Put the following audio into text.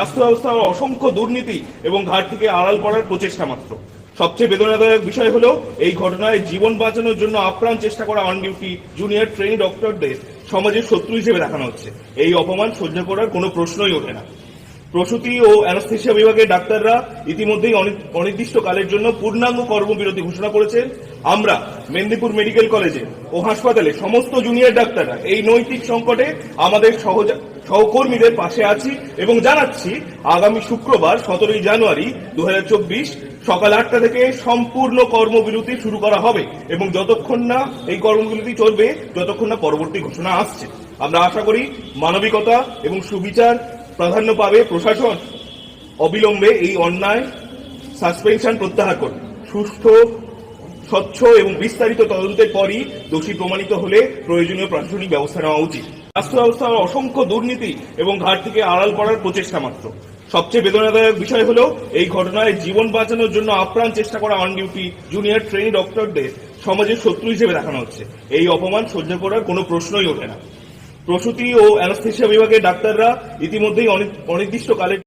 স্বাস্থ্য ব্যবস্থার অসংখ্য দুর্নীতি এবং ঘাটতিকে আড়াল করার প্রচেষ্টা মাত্র। সবচেয়ে বেদনাদায়ক বিষয় হলো, এই ঘটনায় জীবন বাঁচানোর জন্য আপ্রাণ চেষ্টা করা অন ডিউটি জুনিয়র ট্রেনি ডক্টরদের সমাজের শত্রু হিসেবে দেখানো হচ্ছে। এই অপমান সহ্য করার কোনো প্রশ্নই ওঠে না। প্রসূতি ও অ্যানাস্থেশিয়া বিভাগের ডাক্তাররা ইতিমধ্যেই অনি- অনির্দিষ্টকালের জন্য পূর্ণাঙ্গ কর্মবিরতি ঘোষণা করেছেন। আমরা মেদিনীপুর মেডিকেল কলেজে ও হাসপাতালে সমস্ত জুনিয়র ডাক্তাররা এই নৈতিক সংকটে আমাদের সহজা সহকর্মীদের পাশে আছি এবং জানাচ্ছি আগামী শুক্রবার সতেরোই জানুয়ারি দু হাজার চব্বিশ সকাল আটটা থেকে সম্পূর্ণ কর্মবিরতি শুরু করা হবে এবং যতক্ষণ না এই কর্মবিরতি চলবে, যতক্ষণ না পরবর্তী ঘোষণা আসছে। আমরা আশা করি মানবিকতা এবং সুবিচার প্রাধান্য পাবে প্রশাসন। অবিলম্বে এই অন্যায় সাসপেনশন প্রত্যাহার করবে। সুষ্ঠু, স্বচ্ছ এবং বিস্তারিত তদন্তের পরই দোষী প্রমাণিত হলে প্রয়োজনীয় প্রশাসনিক ব্যবস্থা নেওয়া উচিত। স্বাস্থ্য ব্যবস্থার অসংখ্য দুর্নীতি এবং ঘাটতিকে আড়াল করার প্রচেষ্টা মাত্র। সবচেয়ে বেদনাদায়ক বিষয় হলো, এই ঘটনায় জীবন বাঁচানোর জন্য আপ্রাণ চেষ্টা করা অন ডিউটি জুনিয়র ট্রেনি ডক্টরদের সমাজের শত্রু হিসেবে দেখানো হচ্ছে। এই অপমান সহ্য করার কোনো প্রশ্নই ওঠে না। প্রসূতি ও অ্যানাস্থেশিয়া বিভাগের ডাক্তাররা ইতিমধ্যেই অনি- অনির্দিষ্টকালের